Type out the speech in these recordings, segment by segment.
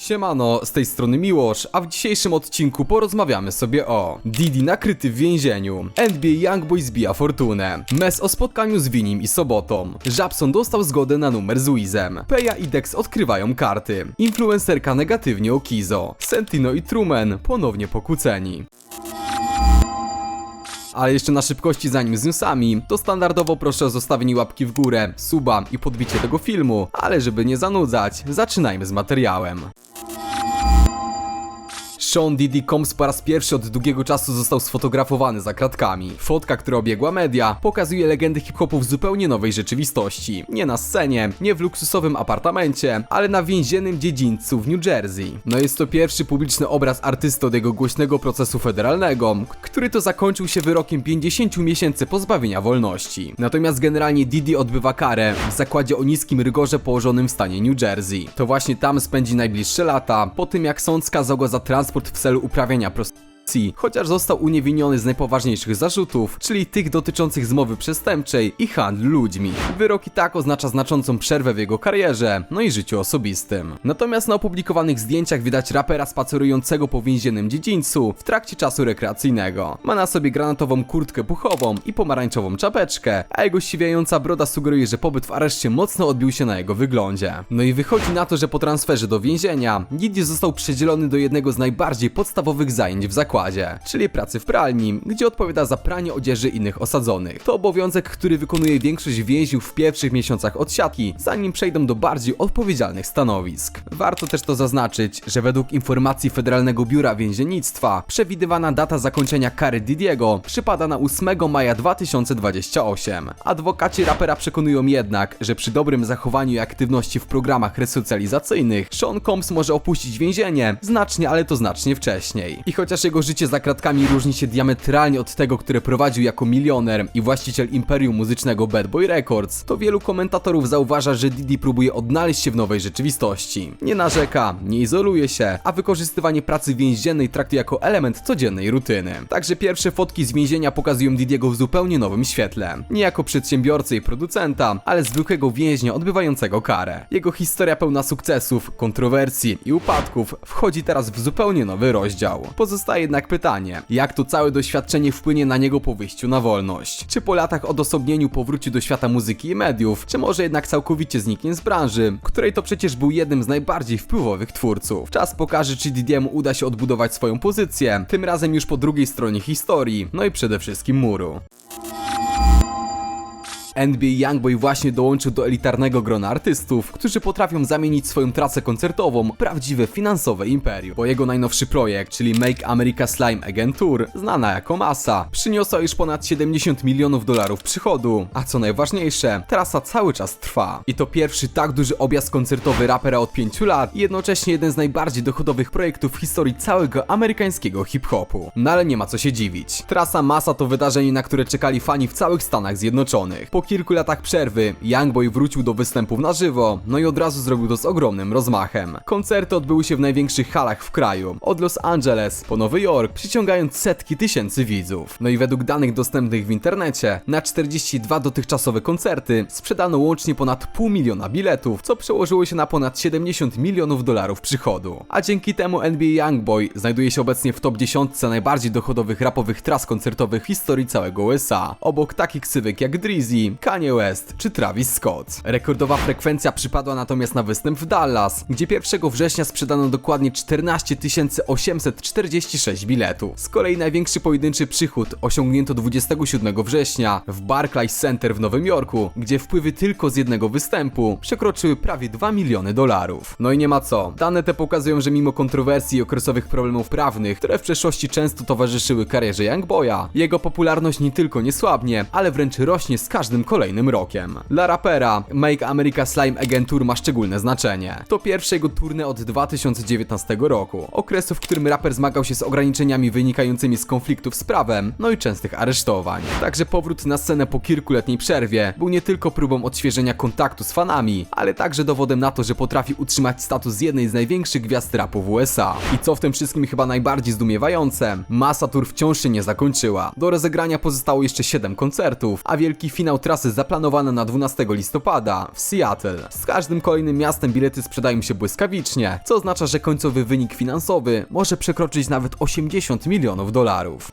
Siemano, z tej strony Miłosz, a w dzisiejszym odcinku porozmawiamy sobie o Didi nakryty w więzieniu, NBA Youngboy zbija fortunę, Mes o spotkaniu z Winim i Sobotą, Żabson dostał zgodę na numer z Wizem, Peja i Dex odkrywają karty, influencerka negatywnie o Kizo, Sentino i Truman ponownie pokłóceni. Ale jeszcze na szybkości zanim z newsami, to standardowo proszę o zostawienie łapki w górę, suba i podbicie tego filmu, ale żeby nie zanudzać, zaczynajmy z materiałem. Sean Diddy Combs po raz pierwszy od długiego czasu został sfotografowany za kratkami. Fotka, która obiegła media, pokazuje legendy hip-hopu w zupełnie nowej rzeczywistości. Nie na scenie, nie w luksusowym apartamencie, ale na więziennym dziedzińcu w New Jersey. No jest to pierwszy publiczny obraz artysty od jego głośnego procesu federalnego, który to zakończył się wyrokiem 50 miesięcy pozbawienia wolności. Natomiast generalnie Diddy odbywa karę w zakładzie o niskim rygorze położonym w stanie New Jersey. To właśnie tam spędzi najbliższe lata, po tym jak sąd skazał go za transport w celu uprawiania prostytucji chociaż został uniewinniony z najpoważniejszych zarzutów, czyli tych dotyczących zmowy przestępczej i handlu ludźmi. Wyrok i tak oznacza znaczącą przerwę w jego karierze, no i życiu osobistym. Natomiast na opublikowanych zdjęciach widać rapera spacerującego po więziennym dziedzińcu w trakcie czasu rekreacyjnego. Ma na sobie granatową kurtkę puchową i pomarańczową czapeczkę, a jego siwiająca broda sugeruje, że pobyt w areszcie mocno odbił się na jego wyglądzie. No i wychodzi na to, że po transferze do więzienia Diddy został przydzielony do jednego z najbardziej podstawowych zajęć w zakładzie, czyli pracy w pralni, gdzie odpowiada za pranie odzieży innych osadzonych. To obowiązek, który wykonuje większość więźniów w pierwszych miesiącach odsiadki, zanim przejdą do bardziej odpowiedzialnych stanowisk. Warto też to zaznaczyć, że według informacji Federalnego Biura Więziennictwa przewidywana data zakończenia kary Didiego przypada na 8 maja 2028. Adwokaci rapera przekonują jednak, że przy dobrym zachowaniu i aktywności w programach resocjalizacyjnych Sean Combs może opuścić więzienie znacznie, ale to znacznie wcześniej. I chociaż jego życie za kratkami różni się diametralnie od tego, które prowadził jako milioner i właściciel imperium muzycznego Bad Boy Records, to wielu komentatorów zauważa, że Diddy próbuje odnaleźć się w nowej rzeczywistości. Nie narzeka, nie izoluje się, a wykorzystywanie pracy więziennej traktuje jako element codziennej rutyny. Także pierwsze fotki z więzienia pokazują Didiego w zupełnie nowym świetle. Nie jako przedsiębiorcę i producenta, ale zwykłego więźnia odbywającego karę. Jego historia pełna sukcesów, kontrowersji i upadków wchodzi teraz w zupełnie nowy rozdział. Pozostaje jednak pytanie, jak to całe doświadczenie wpłynie na niego po wyjściu na wolność? Czy po latach odosobnieniu powróci do świata muzyki i mediów, czy może jednak całkowicie zniknie z branży, której to przecież był jednym z najbardziej wpływowych twórców? Czas pokaże, czy Didiemu uda się odbudować swoją pozycję, tym razem już po drugiej stronie historii, no i przede wszystkim muru. NBA Youngboy właśnie dołączył do elitarnego grona artystów, którzy potrafią zamienić swoją trasę koncertową w prawdziwe finansowe imperium. Bo jego najnowszy projekt, czyli Make America Slime Again Tour, znana jako Masa, przyniosła już ponad 70 milionów dolarów przychodu, a co najważniejsze, trasa cały czas trwa. I to pierwszy tak duży objazd koncertowy rapera od 5 lat i jednocześnie jeden z najbardziej dochodowych projektów w historii całego amerykańskiego hip-hopu. No ale nie ma co się dziwić. Trasa Masa to wydarzenie, na które czekali fani w całych Stanach Zjednoczonych. Po kilku latach przerwy, Youngboy wrócił do występów na żywo, no i od razu zrobił to z ogromnym rozmachem. Koncerty odbyły się w największych halach w kraju, od Los Angeles po Nowy Jork, przyciągając setki tysięcy widzów. No i według danych dostępnych w internecie, na 42 dotychczasowe koncerty sprzedano łącznie ponad pół miliona biletów, co przełożyło się na ponad 70 milionów dolarów przychodu. A dzięki temu NBA Youngboy znajduje się obecnie w top 10 najbardziej dochodowych rapowych tras koncertowych w historii całego USA, obok takich ksywek jak Drizzy, Kanye West czy Travis Scott. Rekordowa frekwencja przypadła natomiast na występ w Dallas, gdzie 1 września sprzedano dokładnie 14 846 biletów. Z kolei największy pojedynczy przychód osiągnięto 27 września w Barclays Center w Nowym Jorku, gdzie wpływy tylko z jednego występu przekroczyły prawie 2 miliony dolarów. No i nie ma co. Dane te pokazują, że mimo kontrowersji i okresowych problemów prawnych, które w przeszłości często towarzyszyły karierze Youngboya, jego popularność nie tylko nie słabnie, ale wręcz rośnie z każdym kolejnym rokiem. Dla rapera Make America Slime Again Tour ma szczególne znaczenie. To pierwsze jego turne od 2019 roku, okresu, w którym raper zmagał się z ograniczeniami wynikającymi z konfliktów z prawem, no i częstych aresztowań. Także powrót na scenę po kilkuletniej przerwie był nie tylko próbą odświeżenia kontaktu z fanami, ale także dowodem na to, że potrafi utrzymać status jednej z największych gwiazd rapu w USA. I co w tym wszystkim chyba najbardziej zdumiewające, masa tour wciąż się nie zakończyła. Do rozegrania pozostało jeszcze 7 koncertów, a wielki finał trafi trasy zaplanowane na 12 listopada w Seattle. Z każdym kolejnym miastem bilety sprzedają się błyskawicznie, co oznacza, że końcowy wynik finansowy może przekroczyć nawet 80 milionów dolarów.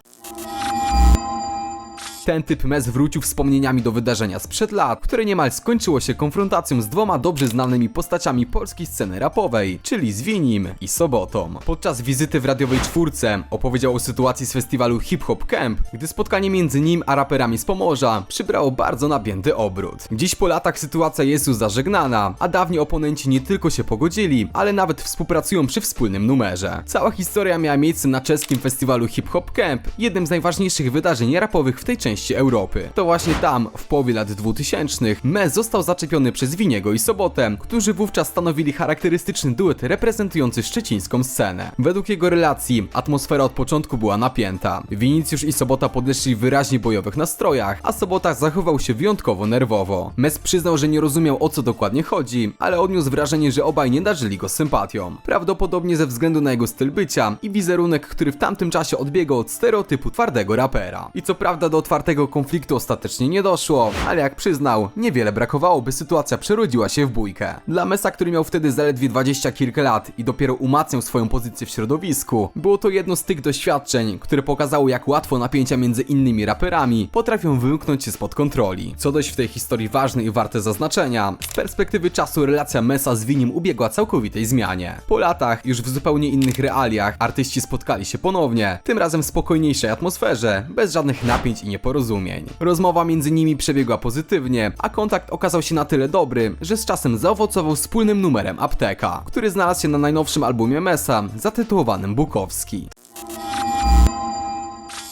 Ten typ mes wrócił wspomnieniami do wydarzenia sprzed lat, które niemal skończyło się konfrontacją z dwoma dobrze znanymi postaciami polskiej sceny rapowej, czyli z Winim i Sobotą. Podczas wizyty w radiowej czwórce opowiedział o sytuacji z festiwalu Hip Hop Camp, gdy spotkanie między nim a raperami z Pomorza przybrało bardzo napięty obrót. Dziś po latach sytuacja jest już zażegnana, a dawni oponenci nie tylko się pogodzili, ale nawet współpracują przy wspólnym numerze. Cała historia miała miejsce na czeskim festiwalu Hip Hop Camp, jednym z najważniejszych wydarzeń rapowych w tej części Europy. To właśnie tam, w połowie lat 2000, Mez został zaczepiony przez Winiego i Sobotę, którzy wówczas stanowili charakterystyczny duet reprezentujący szczecińską scenę. Według jego relacji, atmosfera od początku była napięta. Winicjusz i Sobota podeszli w wyraźnie bojowych nastrojach, a Sobota zachował się wyjątkowo nerwowo. Mez przyznał, że nie rozumiał o co dokładnie chodzi, ale odniósł wrażenie, że obaj nie darzyli go sympatią. Prawdopodobnie ze względu na jego styl bycia i wizerunek, który w tamtym czasie odbiegał od stereotypu twardego rapera. I co prawda do otwartego konfliktu ostatecznie nie doszło, ale jak przyznał, niewiele brakowało, by sytuacja przerodziła się w bójkę. Dla Mesa, który miał wtedy zaledwie dwadzieścia kilka lat i dopiero umacniał swoją pozycję w środowisku, było to jedno z tych doświadczeń, które pokazało jak łatwo napięcia między innymi raperami potrafią wymknąć się spod kontroli. Co dość w tej historii ważne i warte zaznaczenia, z perspektywy czasu relacja Mesa z Winim ubiegła całkowitej zmianie. Po latach, już w zupełnie innych realiach, artyści spotkali się ponownie, tym razem w spokojniejszej atmosferze, bez żadnych napięć i nieporozumień. Rozmowa między nimi przebiegła pozytywnie, a kontakt okazał się na tyle dobry, że z czasem zaowocował wspólnym numerem Apteka, który znalazł się na najnowszym albumie Mesa, zatytułowanym Bukowski.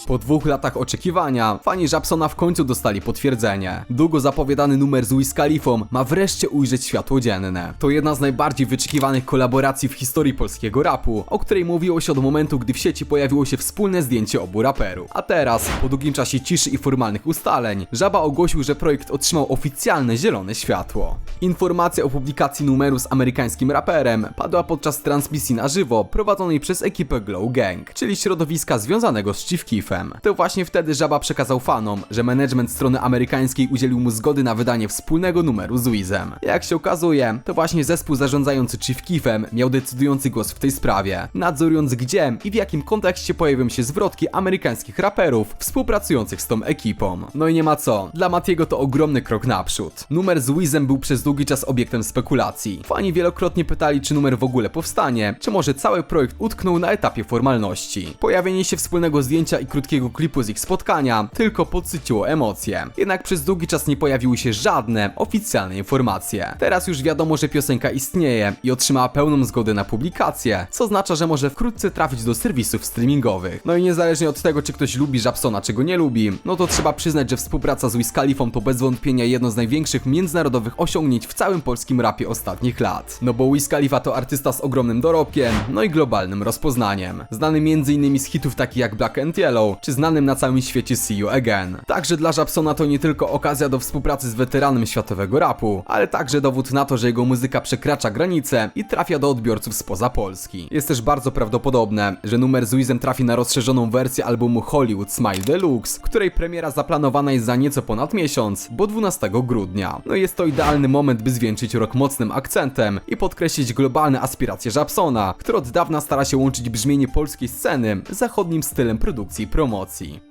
Po dwóch latach oczekiwania, fani Żabsona w końcu dostali potwierdzenie. Długo zapowiadany numer z Wiz Khalifą ma wreszcie ujrzeć światło dzienne. To jedna z najbardziej wyczekiwanych kolaboracji w historii polskiego rapu, o której mówiło się od momentu, gdy w sieci pojawiło się wspólne zdjęcie obu raperów. A teraz, po długim czasie ciszy i formalnych ustaleń, Żaba ogłosił, że projekt otrzymał oficjalne zielone światło. Informacja o publikacji numeru z amerykańskim raperem padła podczas transmisji na żywo prowadzonej przez ekipę Glow Gang, czyli środowiska związanego z Chief Keefem. To właśnie wtedy Żaba przekazał fanom, że management strony amerykańskiej udzielił mu zgody na wydanie wspólnego numeru z Wizem. Jak się okazuje, to właśnie zespół zarządzający Chief Keefem miał decydujący głos w tej sprawie, nadzorując gdzie i w jakim kontekście pojawią się zwrotki amerykańskich raperów współpracujących z tą ekipą. No i nie ma co, dla Matiego to ogromny krok naprzód. Numer z Wizem był przez długi czas obiektem spekulacji. Fani wielokrotnie pytali, czy numer w ogóle powstanie, czy może cały projekt utknął na etapie formalności. Pojawienie się wspólnego zdjęcia i krótkiego klipu z ich spotkania tylko podsyciło emocje. Jednak przez długi czas nie pojawiły się żadne oficjalne informacje. Teraz już wiadomo, że piosenka istnieje i otrzymała pełną zgodę na publikację, co oznacza, że może wkrótce trafić do serwisów streamingowych. No i niezależnie od tego, czy ktoś lubi Żabsona, czy go nie lubi, no to trzeba przyznać, że współpraca z Wiz Khalifą to bez wątpienia jedno z największych międzynarodowych osiągnięć w całym polskim rapie ostatnich lat. No bo Wiz Khalifa to artysta z ogromnym dorobkiem, no i globalnym rozpoznaniem. Znany m.in. z hitów takich jak Black and Yellow, czy znanym na całym świecie See You Again. Także dla Żabsona to nie tylko okazja do współpracy z weteranem światowego rapu, ale także dowód na to, że jego muzyka przekracza granice i trafia do odbiorców spoza Polski. Jest też bardzo prawdopodobne, że numer z Wizem trafi na rozszerzoną wersję albumu Hollywood Smile Deluxe, której premiera zaplanowana jest za nieco ponad miesiąc, bo 12 grudnia. No jest to idealny moment, by zwieńczyć rok mocnym akcentem i podkreślić globalne aspiracje Żabsona, który od dawna stara się łączyć brzmienie polskiej sceny z zachodnim stylem produkcji i promocji.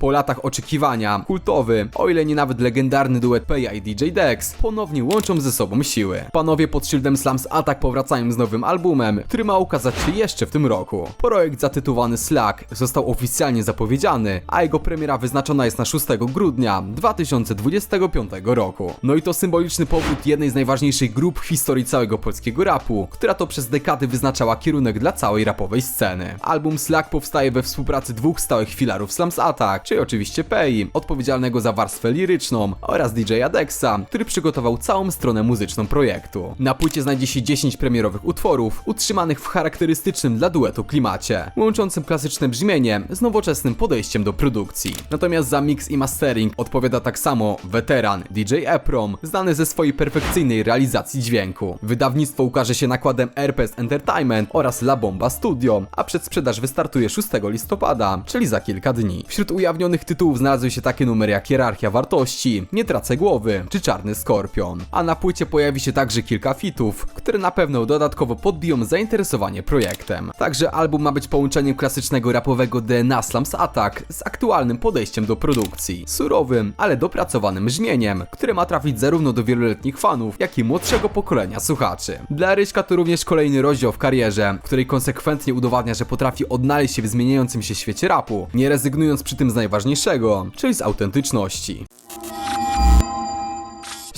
Po latach oczekiwania, kultowy, o ile nie nawet legendarny duet Peja i DJ Dex ponownie łączą ze sobą siły. Panowie pod szyldem Slams Attack powracają z nowym albumem, który ma ukazać się jeszcze w tym roku. Projekt zatytułowany Slack został oficjalnie zapowiedziany, a jego premiera wyznaczona jest na 6 grudnia 2025 roku. No i to symboliczny powrót jednej z najważniejszych grup w historii całego polskiego rapu, która to przez dekady wyznaczała kierunek dla całej rapowej sceny. Album Slack powstaje we współpracy dwóch stałych filarów Slams Attack, czyli oczywiście Pei, odpowiedzialnego za warstwę liryczną, oraz DJ Adexa, który przygotował całą stronę muzyczną projektu. Na płycie znajdzie się 10 premierowych utworów, utrzymanych w charakterystycznym dla duetu klimacie, łączącym klasyczne brzmienie z nowoczesnym podejściem do produkcji. Natomiast za mix i mastering odpowiada tak samo weteran DJ Eprom, znany ze swojej perfekcyjnej realizacji dźwięku. Wydawnictwo ukaże się nakładem Airpest Entertainment oraz La Bomba Studio, a przedsprzedaż wystartuje 6 listopada, czyli za kilka dni. Wśród ujawnionych ujawnionych tytułów znalazły się takie numery jak Hierarchia Wartości, Nie tracę głowy czy Czarny Skorpion. A na płycie pojawi się także kilka fitów, które na pewno dodatkowo podbiją zainteresowanie projektem. Także album ma być połączeniem klasycznego rapowego DNA Slums Attack z aktualnym podejściem do produkcji. Surowym, ale dopracowanym brzmieniem, które ma trafić zarówno do wieloletnich fanów, jak i młodszego pokolenia słuchaczy. Dla Ryśka to również kolejny rozdział w karierze, w której konsekwentnie udowadnia, że potrafi odnaleźć się w zmieniającym się świecie rapu, nie rezygnując przy tym z najważniejszego, czyli z autentyczności.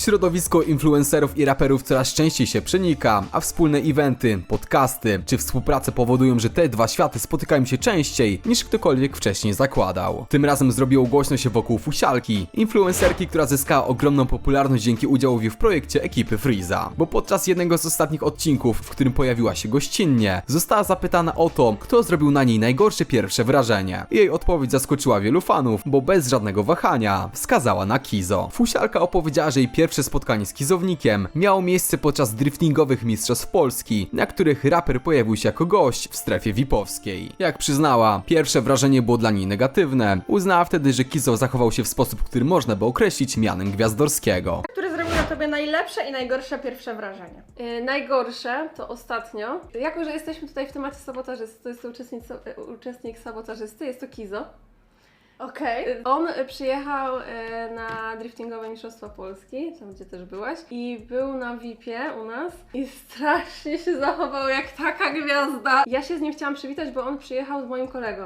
Środowisko influencerów i raperów coraz częściej się przenika, a wspólne eventy, podcasty czy współprace powodują, że te dwa światy spotykają się częściej niż ktokolwiek wcześniej zakładał. Tym razem zrobiło głośno się wokół Fusialki, influencerki, która zyskała ogromną popularność dzięki udziałowi w projekcie ekipy Freeza. Bo podczas jednego z ostatnich odcinków, w którym pojawiła się gościnnie, została zapytana o to, kto zrobił na niej najgorsze pierwsze wrażenie. Jej odpowiedź zaskoczyła wielu fanów, bo bez żadnego wahania wskazała na Kizo. Fusialka opowiedziała, że jej pierwsze spotkanie z Kizownikiem miało miejsce podczas driftingowych mistrzostw Polski, na których raper pojawił się jako gość w strefie VIP-owskiej. Jak przyznała, pierwsze wrażenie było dla niej negatywne. Uznała wtedy, że Kizo zachował się w sposób, który można by określić mianem gwiazdorskiego. Który zrobił na tobie najlepsze i najgorsze pierwsze wrażenie? Yy, najgorsze to ostatnio. Jako, że jesteśmy tutaj w temacie sabotażysty, to jest to uczestnik, y, uczestnik sabotażysty, jest to Kizo. Okej. Y, On przyjechał y, na driftingowe Mistrzostwa Polski, tam gdzie też byłaś, i był na VIP-ie u nas i strasznie się zachował jak taka gwiazda. Ja się z nim chciałam przywitać, bo on przyjechał z moim kolegą,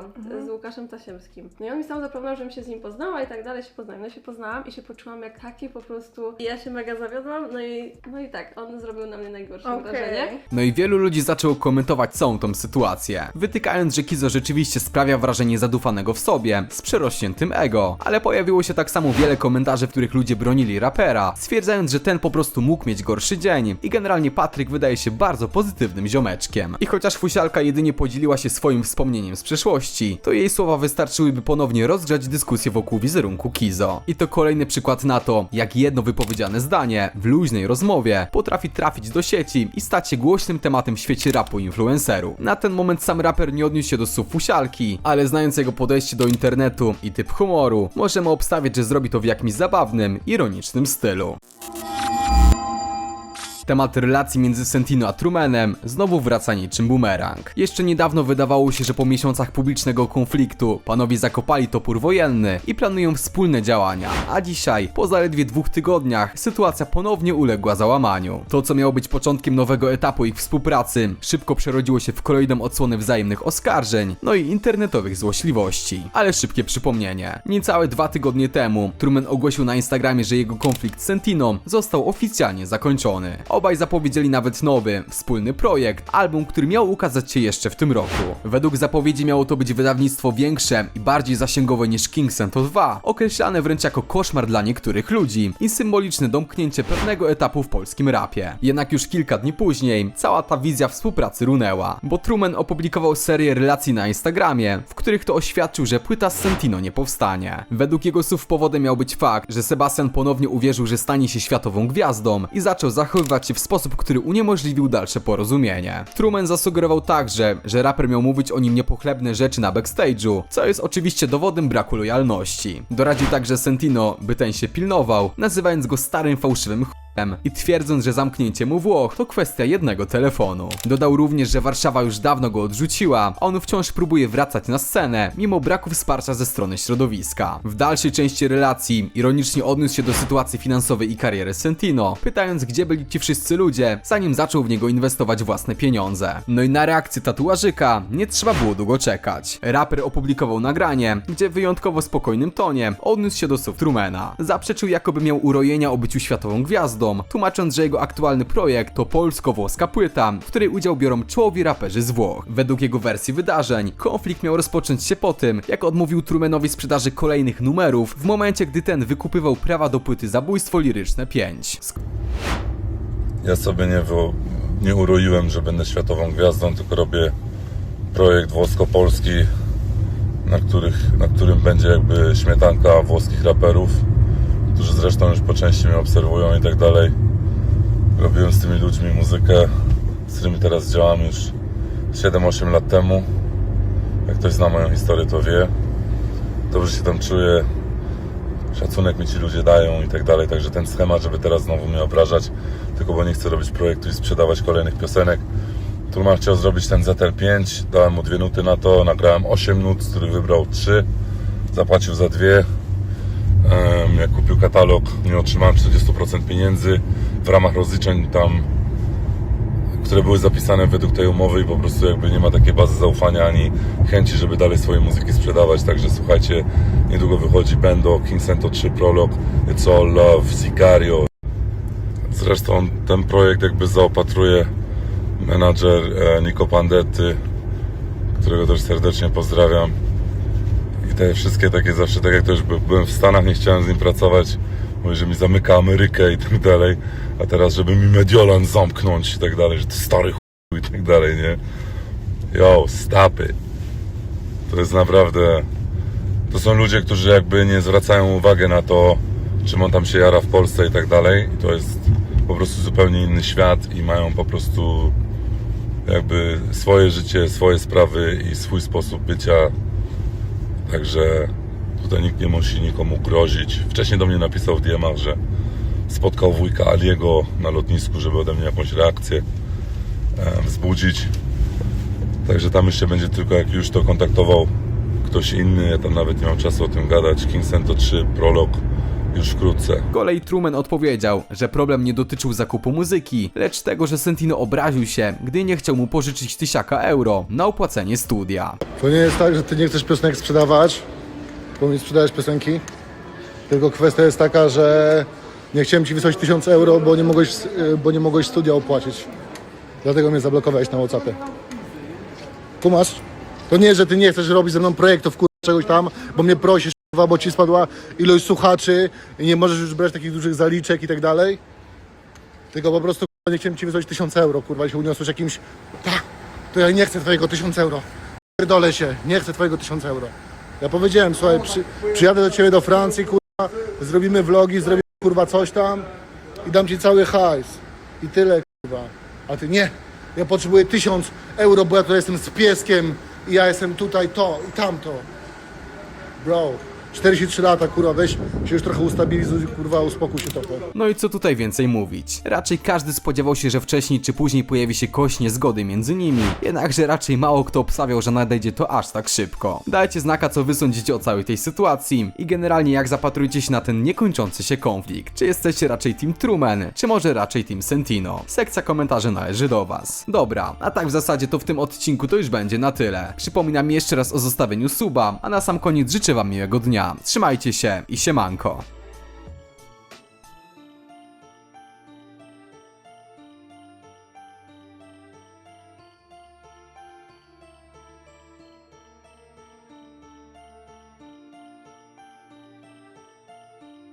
z Łukaszem Tasiemskim. No i on mi sam zaproponował, żebym się z nim poznała i tak dalej, się poznałem. No i się poznałam i się poczułam jak taki po prostu. I ja się mega zawiodłam, no i, no i tak, on zrobił na mnie najgorsze Okej. wrażenie. No i wielu ludzi zaczęło komentować całą tą sytuację, wytykając, że Kizo rzeczywiście sprawia wrażenie zadufanego w sobie, z przerośniętym ego. Ale pojawiło się tak samo wiele komentarzy, w których ludzie bronili rapera, stwierdzając, że ten po prostu mógł mieć gorszy dzień i generalnie Patryk wydaje się bardzo pozytywnym ziomeczkiem. I chociaż Fusialka jedynie podzieliła się swoim wspomnieniem z przeszłości, to jej słowa wystarczyłyby ponownie rozgrzać dyskusję wokół wizerunku Kizo. I to kolejny przykład na to, jak jedno wypowiedziane zdanie w luźnej rozmowie potrafi trafić do sieci i stać się głośnym tematem w świecie rapu influencerów. Na ten moment sam raper nie odniósł się do słów Fusialki, ale znając jego podejście do internetu i typ humoru, możemy obstawiać, że zrobi to w jakimś zabawnym, ironicznym stylu. Temat relacji między Sentino a Trumanem znowu wraca niczym bumerang. Jeszcze niedawno wydawało się, że po miesiącach publicznego konfliktu panowie zakopali topór wojenny i planują wspólne działania, a dzisiaj, po zaledwie dwóch tygodniach, sytuacja ponownie uległa załamaniu. To, co miało być początkiem nowego etapu ich współpracy, szybko przerodziło się w kolejną odsłonę wzajemnych oskarżeń, no i internetowych złośliwości. Ale szybkie przypomnienie. Niecałe dwa tygodnie temu Truman ogłosił na Instagramie, że jego konflikt z Sentino został oficjalnie zakończony. Obaj zapowiedzieli nawet nowy, wspólny projekt, album, który miał ukazać się jeszcze w tym roku. Według zapowiedzi miało to być wydawnictwo większe i bardziej zasięgowe niż King Sento 2, określane wręcz jako koszmar dla niektórych ludzi i symboliczne domknięcie pewnego etapu w polskim rapie. Jednak już kilka dni później cała ta wizja współpracy runęła, bo Truman opublikował serię relacji na Instagramie, w których to oświadczył, że płyta z Sentino nie powstanie. Według jego słów powodem miał być fakt, że Sebastian ponownie uwierzył, że stanie się światową gwiazdą i zaczął zachowywać się w sposób, który uniemożliwił dalsze porozumienie. Truman zasugerował także, że raper miał mówić o nim niepochlebne rzeczy na backstage'u, co jest oczywiście dowodem braku lojalności. Doradził także Sentino, by ten się pilnował, nazywając go starym fałszywym ch... i twierdząc, że zamknięcie mu Włoch to kwestia jednego telefonu. Dodał również, że Warszawa już dawno go odrzuciła, a on wciąż próbuje wracać na scenę, mimo braku wsparcia ze strony środowiska. W dalszej części relacji ironicznie odniósł się do sytuacji finansowej i kariery Sentino, pytając, gdzie byli ci wszyscy ludzie, zanim zaczął w niego inwestować własne pieniądze. No i na reakcję tatuażyka nie trzeba było długo czekać. Raper opublikował nagranie, gdzie w wyjątkowo spokojnym tonie odniósł się do słów Trumana. Zaprzeczył jakoby miał urojenia o byciu światową gwiazdą, tłumacząc, że jego aktualny projekt to polsko-włoska płyta, w której udział biorą czołowi raperzy z Włoch. Według jego wersji wydarzeń, konflikt miał rozpocząć się po tym, jak odmówił Trumanowi sprzedaży kolejnych numerów w momencie, gdy ten wykupywał prawa do płyty Zabójstwo Liryczne 5. Ja sobie nie, nie uroiłem, że będę światową gwiazdą, tylko robię projekt włosko-polski, na, których, na którym będzie jakby śmietanka włoskich raperów, którzy zresztą już po części mnie obserwują i tak dalej. Robiłem z tymi ludźmi muzykę, z którymi teraz działam już 7-8 lat temu. Jak ktoś zna moją historię, to wie. dobrze się tam czuję, szacunek mi ci ludzie dają i tak dalej, także ten schemat, żeby teraz znowu mnie obrażać, tylko bo nie chcę robić projektu i sprzedawać kolejnych piosenek. Turman chciał zrobić ten ZL5, dałem mu dwie nuty na to, nagrałem 8 nut, z których wybrał 3, zapłacił za dwie. Jak kupił katalog, nie otrzymałem 40% pieniędzy w ramach rozliczeń tam, które były zapisane według tej umowy i po prostu jakby nie ma takiej bazy zaufania ani chęci, żeby dalej swoje muzyki sprzedawać. Także słuchajcie, niedługo wychodzi Bendo, King Sento 3 Prolog, It's All Love, Sicario. Zresztą ten projekt jakby zaopatruje menadżer e, Nico Pandetti, którego też serdecznie pozdrawiam. Te wszystkie takie zawsze, tak jak też by- byłem w Stanach, nie chciałem z nim pracować. Mówi, że mi zamyka Amerykę i tak dalej. A teraz, żeby mi Mediolan zamknąć i tak dalej, że to stary chuj i tak dalej, nie? Yo, stop it. To jest naprawdę... To są ludzie, którzy jakby nie zwracają uwagi na to, czym on tam się jara w Polsce i tak dalej. To jest po prostu zupełnie inny świat i mają po prostu jakby swoje życie, swoje sprawy i swój sposób bycia. Także tutaj nikt nie musi nikomu grozić. Wcześniej do mnie napisał w DM-ach, że spotkał wujka Aliego na lotnisku, żeby ode mnie jakąś reakcję wzbudzić. Także tam jeszcze będzie tylko jak już to kontaktował ktoś inny. Ja tam nawet nie mam czasu o tym gadać. King Sento 3 prolog już wkrótce. Kolej Truman odpowiedział, że problem nie dotyczył zakupu muzyki, lecz tego, że Sentino obraził się, gdy nie chciał mu pożyczyć tysiaka euro na opłacenie studia. To nie jest tak, że ty nie chcesz piosenek sprzedawać, bo mi sprzedajesz piosenki. Tylko kwestia jest taka, że nie chciałem ci wysłać 1000 euro, bo nie mogłeś, y, bo nie mogłeś studia opłacić. Dlatego mnie zablokowałeś na Whatsappie. Kumasz? To nie, że ty nie chcesz robić ze mną projektów, kurwa, czegoś tam, bo mnie prosisz, bo ci spadła ilość słuchaczy i nie możesz już brać takich dużych zaliczek i tak dalej. Tylko po prostu, nie chciałem ci wysłać 1000 euro, kurwa, i się uniosłeś jakimś, tak, to ja nie chcę twojego 1000 euro. Pierdolę się, nie chcę twojego 1000 euro. Ja powiedziałem, słuchaj, przy, przyjadę do ciebie do Francji, kurwa, zrobimy vlogi, zrobimy kurwa coś tam i dam ci cały hajs. I tyle, kurwa. A ty nie. Ja potrzebuję 1000 euro, bo ja tutaj jestem z pieskiem i ja jestem tutaj to i tamto. Bro, 43 lata, kurwa, weź się już trochę ustabilizuj, kurwa, uspokój się trochę. No i co tutaj więcej mówić? Raczej każdy spodziewał się, że wcześniej czy później pojawi się kość niezgody między nimi. Jednakże raczej mało kto obstawiał, że nadejdzie to aż tak szybko. Dajcie znaka, co wy sądzicie o całej tej sytuacji i generalnie jak zapatrujecie się na ten niekończący się konflikt. Czy jesteście raczej Team Truman, czy może raczej Team Sentino? Sekcja komentarzy należy do was. Dobra, a tak w zasadzie to w tym odcinku to już będzie na tyle. Przypominam jeszcze raz o zostawieniu suba, a na sam koniec życzę wam miłego Trzymajcie się i siemanko.